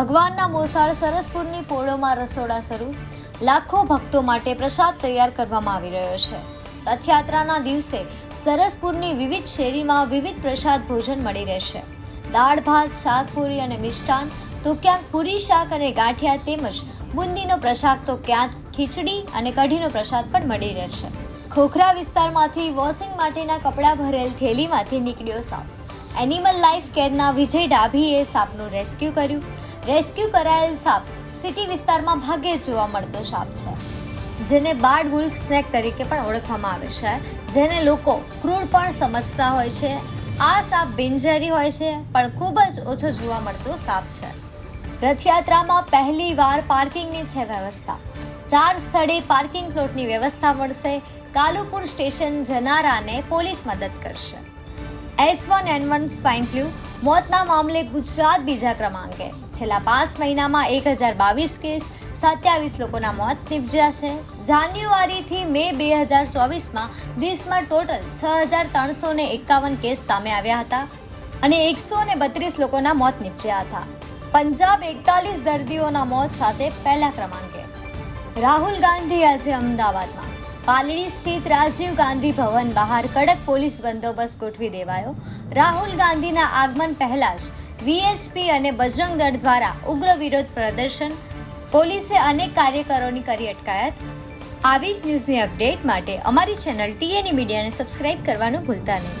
ભગવાનના મોસાળ સરસપુરની પોળોમાં રસોડા શરૂ. લાખો ભક્તો માટે પ્રસાદ તૈયાર કરવામાં આવી રહ્યો છે. રથયાત્રાના દિવસે સરસપુરની વિવિધ શેરીમાં વિવિધ પ્રસાદ ભોજન મળી રહેશે. દાળ, ભાત, શાક, પૂરી અને મિષ્ટાન, તો ક્યાંક પૂરી શાક અને ગાંઠિયા તેમજ બુંદીનો પ્રસાદ, તો ક્યાંક ખીચડી અને કઢીનો પ્રસાદ પણ મળી રહેશે. ખોખરા વિસ્તારમાંથી વોશિંગ માટેના કપડાં ભરેલ થેલીમાંથી નીકળ્યો સાપ. એનિમલ લાઈફ કેરના વિજય ડાભીએ સાપનું રેસ્ક્યુ કર્યું. રેસ્ક્યુ કરાયેલ સાપ સિટી વિસ્તારમાં ભાગ્યે જોવા મળતો સાપ છે. જેને બાર્ડ વુલ્ફ સ્નેક તરીકે પણ ઓળખવામાં આવે છે. જેને લોકો ક્રૂર પણ સમજતા હોય છે. આ સાપ બિનઝેરી હોય છે, પણ ખૂબ જ ઓછો જોવા મળતો સાપ છે. રથયાત્રામાં પહેલી વાર પાર્કિંગની છે વ્યવસ્થા. ચાર સ્થળે પાર્કિંગ પ્લોટની વ્યવસ્થા મળશે. કાલુપુર સ્ટેશન જનારાને પોલીસ મદદ કરશે. H one N one swine flu મોતના મામલે ગુજરાત બીજા ક્રમાંકે. છેલ્લા પાંચ મહિનામાં એક હજાર બાવીસ કેસ, સત્યાવીસ લોકોના મોત નિપજ્યા છે. જાન્યુઆરીથી મે બે હજાર ચોવીસમાં દેશમાં ટોટલ છ હજાર ત્રણસો એકાવન કેસ સામે આવ્યા હતા અને એકસો ને બત્રીસ લોકોના મોત નિપજ્યા હતા. પંજાબ એકતાલીસ દર્દીઓના મોત સાથે પહેલા ક્રમાંકે. રાહુલ ગાંધી આજે અમદાવાદમાં. પાલડી સ્થિત રાજીવ ગાંધી ભવન બહાર કડક પોલીસ બંદોબસ્ત ગોઠવી દેવાયો. રાહુલ ગાંધીના આગમન પહેલા જ વીએચપી અને બજરંગ દળ દ્વારા ઉગ્ર વિરોધ પ્રદર્શન પોલીસે અનેક કાર્યકરોની કરી અટકાયત. આવી જ ન્યૂઝની અપડેટ માટે અમારી ચેનલ ટીએની મીડિયાને સબસ્ક્રાઇબ કરવાનું ભૂલતા નહીં.